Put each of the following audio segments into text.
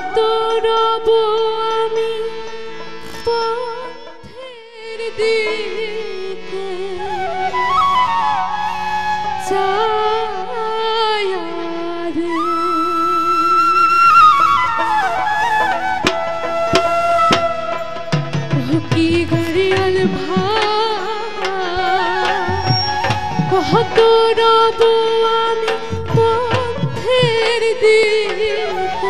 কত রব আমি পথের দিকে? কি ঘড়িয়াল ভা কত রব আমি পথের দিকে?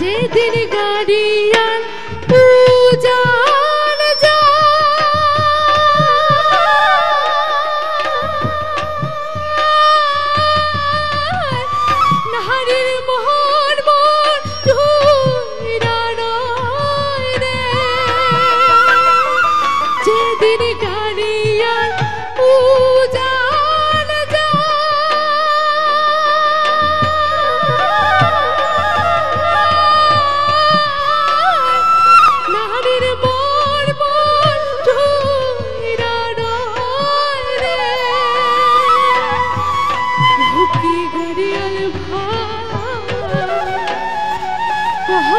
যেদিন গাড়িয়ান পূজার